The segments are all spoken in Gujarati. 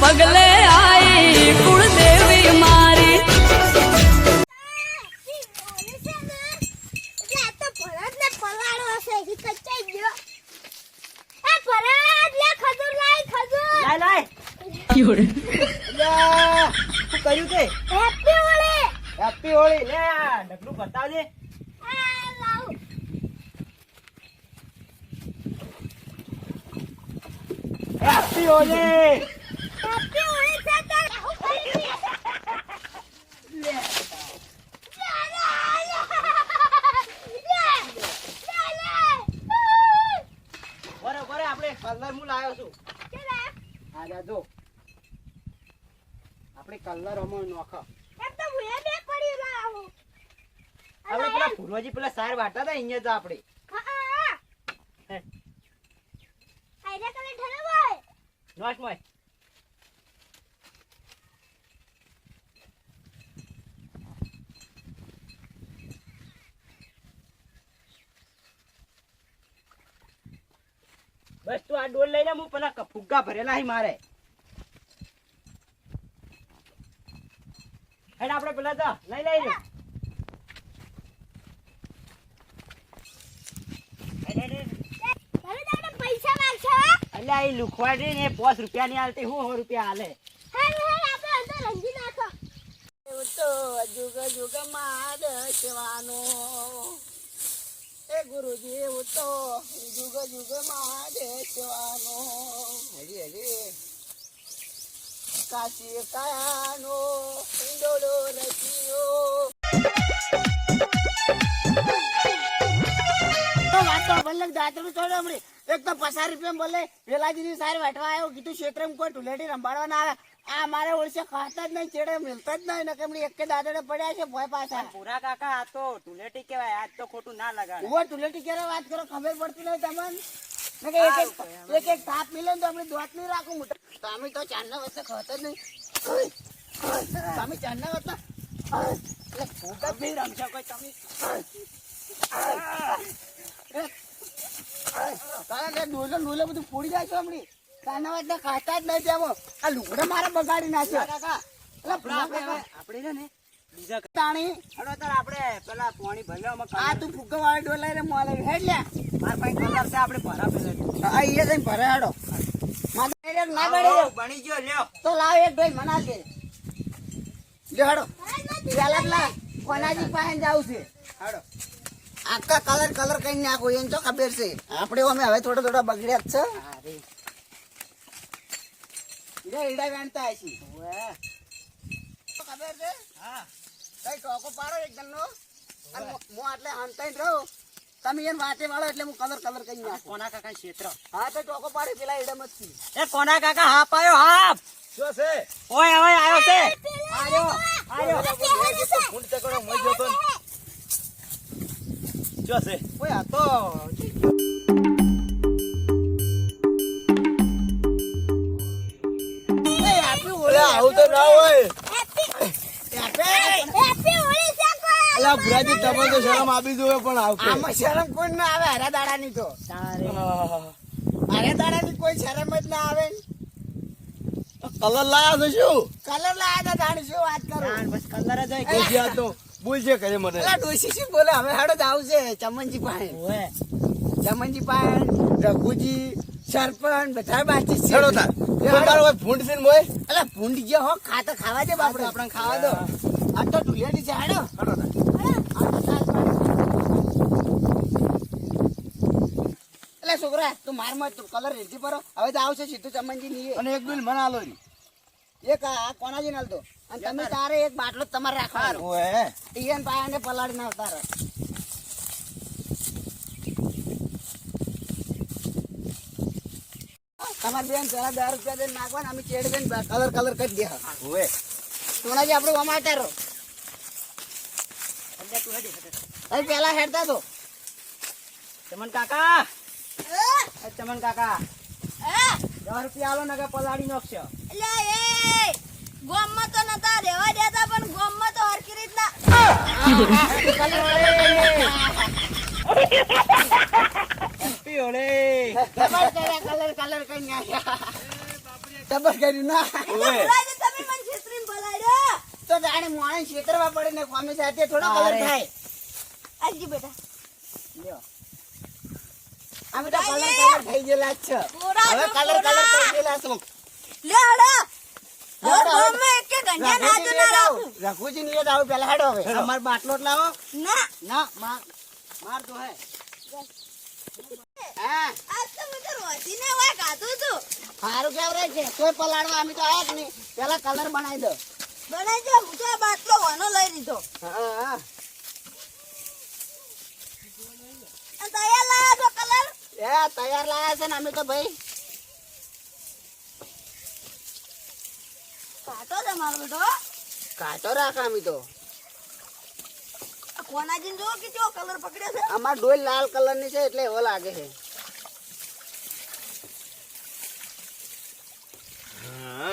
பகலே કલર અમો નોખો પેલા પૂર્વજી પેલા સાર વાટા હતા અહીંયા જ આપણે નોશ મોય. બસ તું આ ડોલ લઈને હું પેલા ફુગ્ગા ભરેલા હી મારે. હેડ આપણે પેલા તો લઈ લઈ લુખવાડી ને પાંચ રૂપિયા ની હાલતી હું સો રૂપિયા હાલે. જુગ જુગમાં દશવાનો એ ગુરુજી તો જુગ જુગમાં દશવાનો હરી હરી કાશી કાયાનો ઈંડોળો રચ્યો વાત દાતરું છોડો હમણે એક તો પચાસ રૂપિયા બોલે વેલાજીની સારી વાટવા આવ્યો કીધું ક્ષેત્રમાં કોઈ ટુલેટી રંભાડવા ના આવે આ મારે ઓળશે ખાતા જ નહીં ચેડે મિલતા જ નહીં નકે હમણાં એક કે દાદડે પડ્યા છે ભોય પાછા પૂરા કાકા આ તો ટુલેટી કહેવાય આજ તો ખોટું ના લગાડે ક્યારે વાત કરો ખબર પડતી નહીં તમને એક એક એક એક મિલે તો આપણે દોત નહીં રાખું તમે તો ચારના વચ્ચે ખાતા જ નહીં. તમે ચારના વચ્ચે એટલે બી રમશો કોઈ તમે. કારણ કે ડોલો ડોલો બધું ફોડી જાય છે હમણી. કાના વચ્ચે ખાતા જ નહીં ત્યાં આ લુગડા મારે બગાડી નાખ્યો. કાકા આપણે આપણે છે ને બીજા તાણી. હડો તાર આપણે પેલા પાણી ભર્યો આમાં આ તું ફુગ્ગા વાળા ડોલ રે મોલે હેડ લે. માર પાસે કલર છે? આપણે ભરા પેલા આ ઈએ જઈને ભરે હેડો. મારે ના પડી બની ગયો લ્યો. તો લાવ એક ભાઈ મના દે લે પેલા પેલા કોનાજી પાસે જાવ છે. હેડો. આખા કલર કલર કઈ નાખો એને તો ખબર છે. આપણે અમે હવે થોડા થોડા બગડ્યા જ છે. ઈડા ઈડા વેણતા ખબર છે? હા. કઈ ટોકો પાડો એક નો અને હું- આટલે હંતાઈને રહું. તમે એને વાટે વાળો એટલે હું કલર કલર કઈ નાખું. કોના કાકા ક્ષેત્ર હા તો ટોકો પાડે પેલા એડમ જ થી. એ કોના કાકા હા પાયો હા જો છે? ઓય ઓય આવ્યો છે. આર્યો આર્યો ફૂંડ ચકડો મોઈ ગયો તો જો શું છે? ઓય આ તો એ આપ્યું અરે ઓલે આવું તો ના હોય આપે અલા ભુરાજી તમે તો શરમ આપી જોવે પણ આવશે. આમાં શરમ કોઈ ના આવે? હરા દાડાની તો. હરા દાડાની કોઈ શરમ જ ના આવે કલર લાયા છો શું? કલર લાયા તા દાડી શું વાત કરો? બસ કલર જ હોય. તો બોલ છે કરે મને. અલા ડોશી શું બોલે? હવે હાડો જ આવશે. ચમનજી પાસે. ઓએ ચમનજી પાસે રઘુજી સરપંચ બધા બાકી છે. હેડો તાર તારો ફૂંડ છે મોય? અલા ભૂંડ જે હો. ખાતા ખાવા દે બાપડે. આપણે ખાવા દો. આ તો ઢુલિયાની છે હેડો. એટલે છોકરા તું માર મત તું કલર રેડી પર હવે તો આવશે સીધું ચમનજી ની અને એક બિલ મને આલો રી. એક આ કોનાજી નાલતો અને તમે તારે એક બાટલો તમારે રાખવાનો. ઓએ ઈયન પાયાને પલાડી ના તારે તમારે બેન જરા દસ રૂપિયા દઈને નાખવાના અમે ચેડ દઈને કલર કલર કરી દે ઓએ સોનાજી આપણે હવે પેલા હેડતા તો. ચમન કાકા. એ ચમન કાકા. દસ રૂપિયા આલો નગર પલાળી એ ગોમમાં તો નતા રેવા દેતા પણ ગોમમાં તો હરકી રીતના પીઓલે કલર કલર કલર કઈ ટબર કર્યું ના. ઓવે. તમે મને છેતરીને ભલાડ્યો. તો જાણે મોણે ક્ષેત્રમાં પડે ને કોમે સાથે થોડો કલર થાય. આવજી બેટા. લ્યો. અમે કલર કલર થઈ ગયેલા છે. હવે કલર કલર થઈ ગયેલા છે. લે હડો. રઘુજી ની આવું પેલા હેડો હવે. અમાર બાટલો જ લાવો. ના. ના માર માર તો હે. સારું કેવરે છે. કોઈ પલાળવા અમે તો આયા જ નહીં. પેલા કલર બનાવી દો. બનાવી દે, હું તો બાટલો વાનો લઈ લીધો. હા હા આ તૈયાર લાયા છો કલર એ તૈયાર લાયા છે ને અમે તો ભાઈ. કાટો છે મારો બેટો. કાટો રાખ અમે તો. આ કોનાજીને જો કે જો કલર પકડ્યો છે? અમાર ડોલ લાલ કલરની છે એટલે એવો લાગે છે.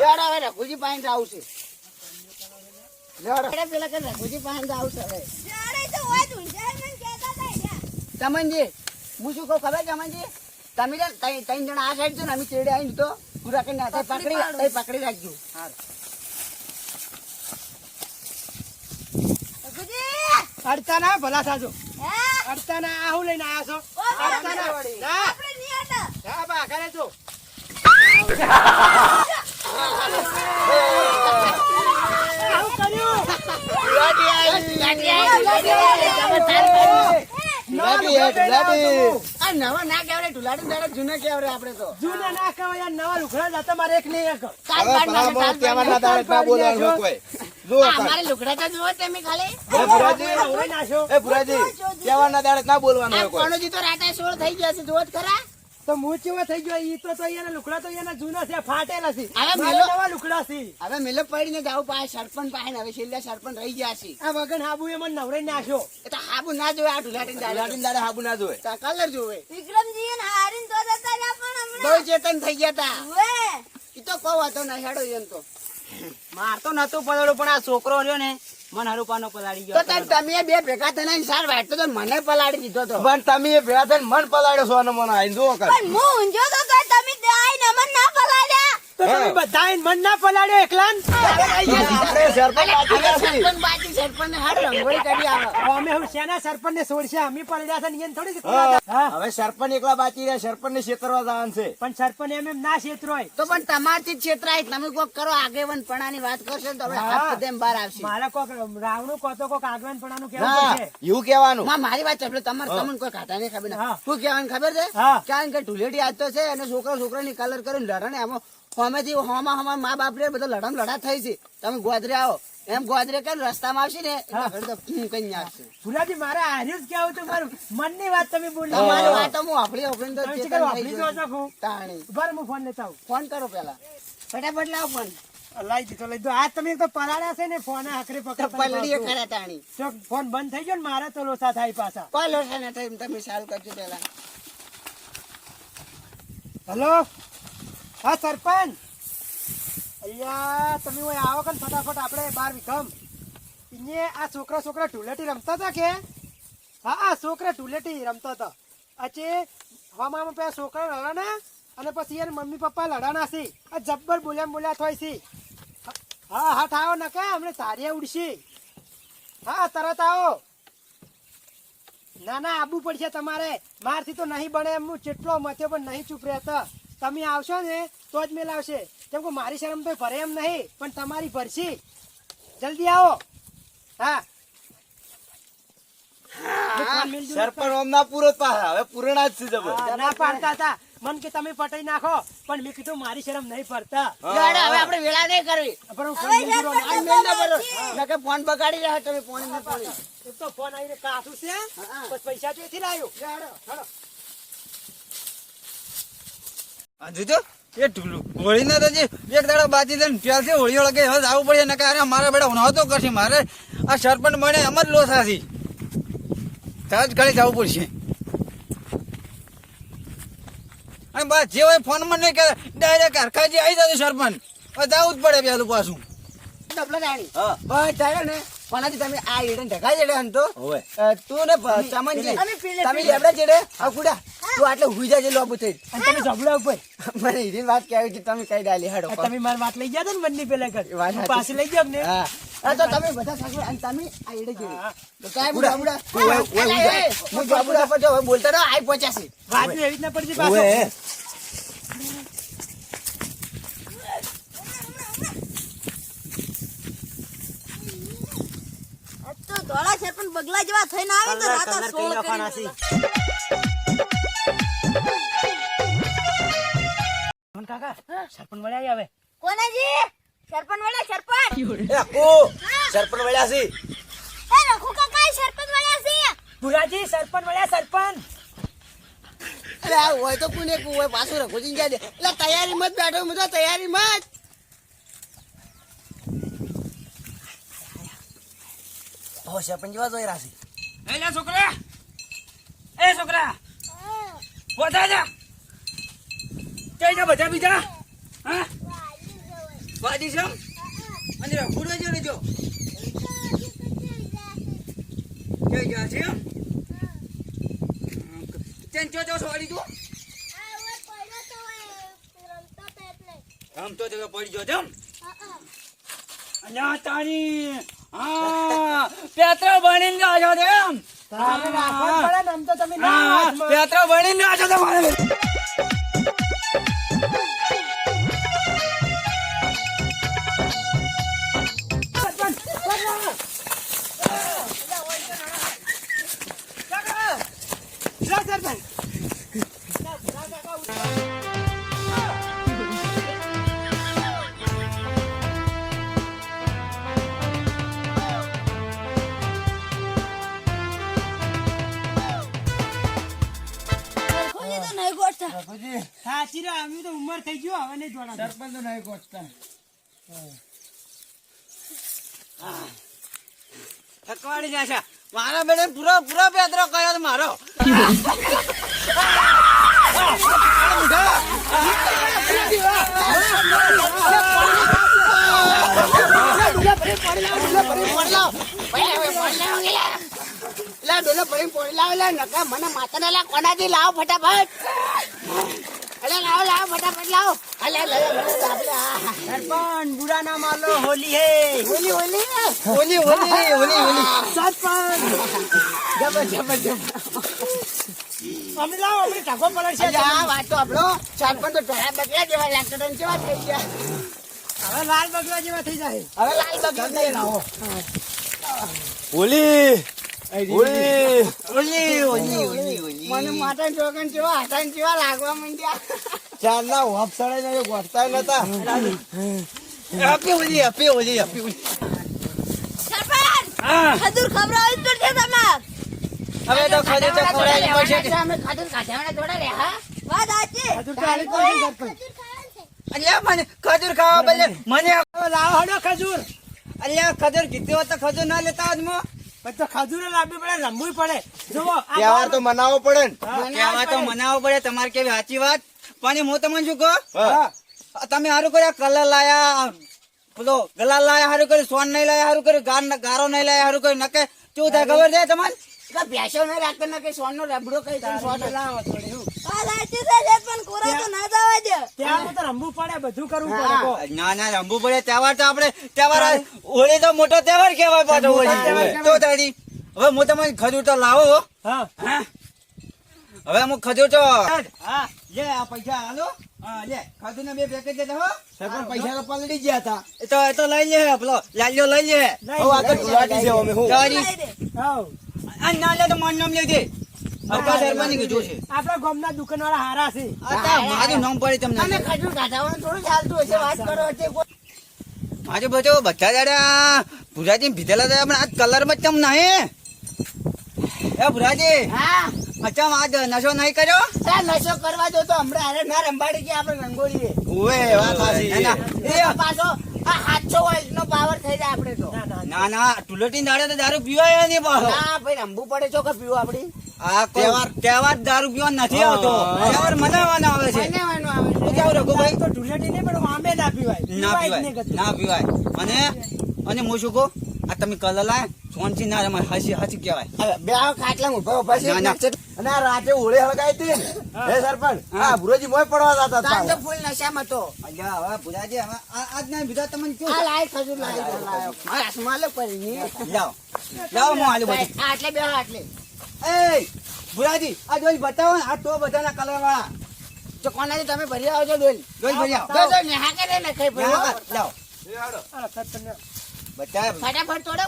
લેવડો હવે રઘુજી પાસે આવશે લેવડો. પેલા કે રઘુજી પાસે આવશે હવે. જાણે જ હું શું કહું ખબર ચમનજી તમે ત્રણ ત્રણ જણા આ સાઈડ છો ને અમે ચેડે આવીને તો પૂરા કરીને પકડી પકડી રાખજો! અડતા ના ભલા સાજો અડતા ના આ હું લઈને આવ્યા છો? અડતા ના. બા કરે છો કર્યું. લાડી હેઠ, લાડી. આ નવા ના ઢુલાડી દાડે જૂના કહેવાય આપણે તો જૂના ના નવા લુખડા જ મારે એક નહીં એક કાલ. ના બોલવાનું કોઈ. જુઓ આ અમારે લુગડા તો જુઓ તમે ખાલી એ ભુરાજી, એ ભુરાજી, દાડે ના બોલવાનું કોઈ. કોણોજી તો રાતે સોળ થઈ ગયા છે જોત ખરા તો હું ચેવો થઈ ગયો? ઈ તો તો લુગડા તો અહીંયાના જૂના છે ફાટેલા છે. હવે મેલો- નવા લુકડા છે. હવે મેલો પડીને જાવ પાસે સરપંચ પાસે હવે છેલ્લે સરપંચ રહી ગયા છે. આ વગન હાબુ એ નવરે નાખ્યો. એ તો હાબુ ના જોવે આ ઢુલાટી લાડીને દાડા હાબુ ના જોવે. કલર જોવે. વિક્રમજી ને હારીન તો જતા રહ્યા પણ બહુ ચેતન થઈ ગયા તા. એ તો કહો હતો ના હેડો એમ તો. માર તો નતું પલાડ્યું પણ આ છોકરો રહ્યો ને મન હરુપાનો પલાડી તો તાર તમે બે ભેગા થઈને સાર વાટતો તો મને પલાડી દીધો તો પણ તમે ભેગા થઈને મન પલાડ્યો છો અને મને આઈ જો કાંઈ. હું ઊંઝો તો તમે તે આઈને અમને ના પલાળ્યા. તો તમે બધા મન ના પલાડ્યો એકલાન? આપણે સરપંચ બાકી હવે નથી. સરપંચ બાજી સરપંચ ને હાડ રંગોળી કરી આવે અમે હું શેના સરપંચ ને છોડશે? અમે પડ્યા છે ને થોડી હા. હા. હવે સરપંચ એકલા બાકી રહ્યા સરપંચ ને છેતરવા જવાનું છે. પણ સરપંચ એમ એમ ના છેતરોય તો પણ તમારથી જ છેતરાય તમે કોક કરો આગેવન પણાની વાત કરશો તો હવે હાથ તેમ બહાર આવશે. મારા કોક રાવણું કોતો કોક આગવાન પણાનું કેવું ના એવું કેવાનું મારી વાત છે તમારે તમને કોઈ ખાતા નહીં ખબર હા. શું કહેવાનું ખબર છે? કે ઢુલેટી આજ તો છે અને છોકરા ની કલર કરીને લડે ને એમાં હોમેથી હોમાં હોમાં મા બાપ રે બધા લડમ લડા થઈ છે. તમે ગોદરે આવો. એમ ગોદરે કે રસ્તામાં આવશે ને કઈ નાખશે ભુલાજી મારે હાર્યું જ કેવું તું મારું મનની વાત તમે બોલી તમારી વાત હું આપણી આપણી તો જો તાણી. ઊભા હું ફોન લેતા આવું. ફોન કરો પેલા ફટાફટ લાવ ફોન. લઈ દીધો લઈ દીધો. આ તમે તો પલાળ્યા છે ને ફોન આખરે પકડ પલડીએ ખરા તાણી. તો ફોન બંધ થઈ ગયો ને મારા તો લોસા થાય પાછા. કોઈ લોસા ના થાય તમે સારું કરજો પેલા હલો? હા, સરપંચ. અહીંયા તમે હું આવો કે ફટાફટ આપણે બાર વિકમ ઇને આ છોકરા છોકરા ઢુલેટી રમતા હતા કે? હા હા છોકરા ઢુલેટી રમતા હતા. અચે હવામાં પેલા છોકરા લડાના અને પછી એને મમ્મી પપ્પા લડાના છે. આ જબ્બર બોલ્યા બોલ્યા થોય છે. હા હા આવો ન કે અમને તારિયા ઉડશે. હા, તરત આવો. ના ના આવવું પડશે તમારે. મારથી તો નહીં બને એમનું. જેટલો મથ્યો પણ નહીં ચૂપ રહેતા. તમે આવશો ને તો જ મેલ આવશે. કેમ કે મારી શરમ તો ભરે એમ નહીં પણ તમારી ભરશી. જલ્દી આવો. હા. હું. ફોન મેલજો ને. સરપંચ ઓમ પૂરો જ હવે પૂરણા જ છે જબર. ના પાડતા હતા. મન કે તમે પટાઈ નાખો પણ મેં કીધું મારી શરમ નહીં ફરતા. લેવડો, હવે આપણે વેળા નહીં કરવી. પણ ફોન મેલ બગાડી રહ્યા તમે ફોન ને પડી. તો ફોન આવીને કાઠું છે પૈસા લાવ્યો હજુ તો એ હોળી ને તો જે એક દાડો બાજી દે પ્યાલથી હોળીઓ લગે હવે જવું પડે ને અરે મારા ઉનાળો કરશે મારે આ સરપંચ મળે એમ જ લોસ તાજ ખાલી જવું પડશે. અને બસ જે હોય ફોનમાં નહીં કે ડાયરેક્ટ હરખાજી આવી જતું સરપંચ. જવું જ પડે પેલું પાછું. ડબલા રાણી હા. બસ ચાલો ને. કોનાથી તમે આ ઈડન ઢગાઈ જડે હન તો તું ને ચમનજી તમે લેબડા જડે આ કુડા. તું આટલે હુઈ જાજે લોબુ થઈ. અને તમે ઝબડા ઉપર. મને ઈરી વાત કહેવી કે તમે કઈ ડાલી હાડો તમે મારી વાત લઈ ગયા ને બંને પેલા ઘર. પાસે લઈ ગયો ને. હા. તો તમે બધા સાગર અને તમે આ ઈડે જડે તો કાય બુડા. બુડા બુડા. હું જાબુડા પર જો, બોલતા રહો આઈ પહોંચ્યાસી વાત એવી રીતના પડશે પાછો. હોવે. છે પણ બગલા જેવા થઈને આવે તો રાતા સોળ નાખવાના કરી મન કાકા સરપંચ વળ્યા આવે કોનાજી સરપંચ વળ્યા સરપંચ? એ અક્કુ, સરપંચ વળ્યા છે. એ રઘુ કાકા સરપંચ વળ્યા છે. ભુરાજી સરપંચ વળ્યા સરપંચ. અરે આ હોય તો કોને કુ હોય પાછું રઘુજી જાય એટલે તૈયારી મત બેઠો હું તો તૈયારી મત ઓ સરપંચ જેવા જોઈ છે? એ લે છોકરા! એ છોકરા! બધા જા! કઈ જા બધા બીજા? હા? વાજી છે અને રખુડો જો? લેજો કઈ જા છે તેન ચો ચો સોડી તું આમ તો જગા પડી જો તેમ અલ્યા તારી હા. પેત્ર ભણીને ગયા છો તેમ તારે રાખવા જ પડે ને આમ તો તમે ના હા હાથમાં. પેત્ર ગયા છો તમારે સાચી અમે તો ઉંમર થઈ ગયો હવે નહીં જોડા સરપંચ તો નહીં પહોંચતા થકવાડી જાય છે. મારા બેડે પૂરો પૂરો પેદરો કર્યો તો મારો. લા ડોલો પડી પોડી લાવ લા નકા મને માતાને લા કોનાથી લાવ ફટાફટ? અલે લાવ લાવ ફટાફટ લાવ. અલે સરપંચ બુરા ના માલો હોલી હે. સરપંચ. જબર જબર જબર અમે લાવો અમે ટાકો અલે આ વાત તો આપણો. સરપંચ તો ઢોળા બકરા જેવા લાગતો તને કેવા થઈ ગયા. હવે લાલ બગલા જેવા થઈ જાય. હવે લાલ થઈ લાવો. ઓલી મને માતા જોગન જેવા હાથાન જેવા લાગવા માંડ્યા. ચારના વાપ સડાઈને ગોઠતા નતા. આપી ઓલી આપી ઓલી આપી ઓલી. ખજૂર ખવડાવવી જ પડશે તમારે. હવે તો ખજૂર તો ખવડાવવી પડશે. અમે ખાધું ખાધા જોડે રે હા વાત સાચી. હજુ તો આલી કોઈ અલ્યા મને ખજૂર ખાવા બદલે મને લાવો હડો ખજૂર. અલ્યા ખજૂર કીધું હોત તો ખજૂર ના લેતા આજ મો પછી તો ખજૂરે લાવવી પડે રમવું પડે. જુઓ તહેવાર તો મનાવવો પડે ને. તો મનાવવો પડે તમારે કેવી સાચી વાત? પણ હું તમને શું કહું? તમે સારું કર્યા કલર લાયા પેલો ગલાલ લાયા સારું કર્યું સોન નહીં લાયા સારું કર્યું ગાર ગારો નહીં લાયા સારું કર્યું નકે? શું થાય ખબર છે તમને? ભેંસો ને રાખતો નકે સોન નો રબડો કઈ સોન લાવો થોડી હું. વાત સાચી છે સરપંચ કોરા તો ના જવા દે. ત્યાં તો રમવું પડે બધું કરવું પડે હા. કહો. ના ના રમવું પડે. તહેવાર તો આપણે તહેવાર આ હોળી તો મોટો તહેવાર કહેવાય પાછો હોળી. તો તારી હવે હું તમને ખજૂર તો લાવો હા. હા. હવે હું ખજૂર તો લે આ પૈસા હાલો. લે ખજૂર બે પેકેટ દેતા હો. સરપંચ પૈસા તો પલળી ગયા હતા. એ તો એ તો લઈ લે પેલો લાલ્યો લઈ લે. હવે આ તો છે અમે હું. તારી લઈ દે. હાઉ. આ ના લે તો મારું નામ લઈ દે અવકા કીધું છે આપણા ગામના દુકાન હારા છે. મારું નામ પડે તમે તમને ખજૂર ખાધાવાનું થોડું ચાલતું હશે વાત કરો છે આજે બધો બધા દાડા ભુરાજી ભીધેલા હતા પણ આજ કલરમાં ચમ નહીં. એ ભુરાજી હા. અચ્છા આજ નશો નહીં કર્યો? આ નશો કરવા દો તો હમણાં અરે ના રંબાડી ગયા આપણે રંગોળી વાત સાચી. એ પાછો આ સાતસો વોલ્ટ નો પાવર થઈ જાય આપણે તો. ના ના ના ના તુલટી દાડે તો દારૂ પીવાય નહીં પાછો. ના ભાઈ રંબુ પડે છો કે પીવો આપડી તહેવાર દારૂ પીવા નથી આવતો. તહેવાર મનાવવાનો આવે છે. બનાવવાનું આવે શું છે કેવું રઘુભાઈ તો ઢુલેટી નહીં પણ આંબે ના પીવાય. ના. ના અને અને હું શું કહું? આ તમે કલર લાય? સોનથી ના રમાય. હાસી હાસી કહેવાય. બે ખાટલા ઊભા ઊભા છે. અને આ રાતે ઓળે હળગાઈ હતી હે. સરપંચ? હા. ભુરાજી મોય પડવા જતા હતા. તો ફૂલ નશામાં તો અલ્યા હવે ભુરાજી હવે આજ ના બીજા તમને આ કેવું લાય ખજૂર લાય લાયો. ચશ્મા લે પરી લાવો. લાવો હું આલુ બધું. આટલે બે આટલે. એ ભુરાજી આ જોઈ બતાવો આ તો બધાના કલર વાળા તો કોનાથી તમે ભરી આવજો ડોલ જોઈ ભરી આવો. જો જો નેહા કરે ને કઈ ભરી લાવો, લાવો ફટાફટ તોડો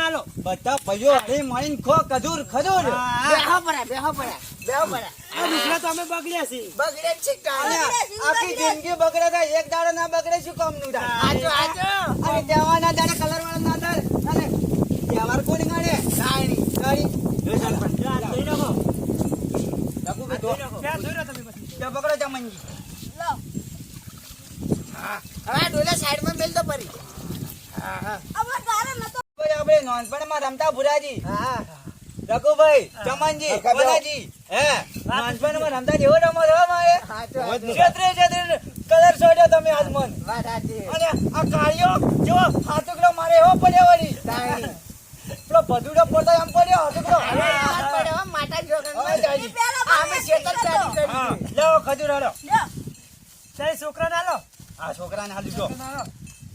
હાલો. બધા ભાઈઓ હળી મળીને ખો ખજૂર ખજૂર બેહો પડા બેહો પડા બેહો પડા આ દીકરા તો અમે બગડ્યા છીએ. બગડે છે આખી જિંદગી બગડે તો એક દાડો ના બગડે શું કામનું આજો આજો અને દેવાના દાડે કલર વાળા ના દાડે અને તહેવાર કોની ગાડે નાની નાનપણમાં રમતા ભુરાજી. હા રઘુભાઈ ચમનજી હા. હે નાનપણમાં રમતા જેવો રમો હાચો છેતરે છેતરે કલર છોડ્યો તમે આજ મન. વાત સાચી અને આ કાળિયો જેવો હાથુકડો મારે એવો પડ્યો વળી તાણી પેલો ભદુડો પડતો એમ પડ્યો હાથુકડો હવે હાથ પડે હો માતા જોગન હવે જાજી. પેલા અમે છેતરપિંડી કરી હા લેવો ખજૂર હાલો લ્યો ચાલ, છોકરાને હાલો. આ છોકરાને હાલ દીધો છોકરાને હાલો.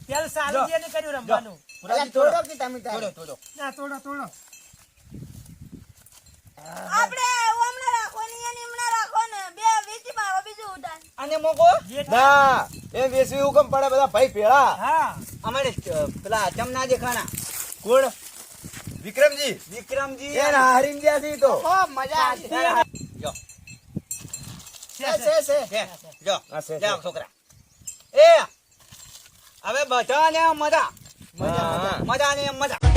પેલું સારું જે એને કર્યું રમવાનું. પુરાજી તોડો કે તમે તોડો તોડો ના, તોડો, તોડો. આપણે ઓમણે રાખો ને એને એમણે રાખો ને બે વેચી મારો બીજું ઉડાન અને મોકો? ના એ વેસવી હુકમ પડે બધા ભાઈ પેલા હા. અમારે પેલા જમના દેખાના કોણ? વિક્રમજી. વિક્રમજી. એ ના હરીમ ગયા છે તો. ઓ મજા આવી. જો. છે છે છે. જો છે. છોકરા. એ હવે બધાને મજા. મજા, મજા. મજા ને મજા.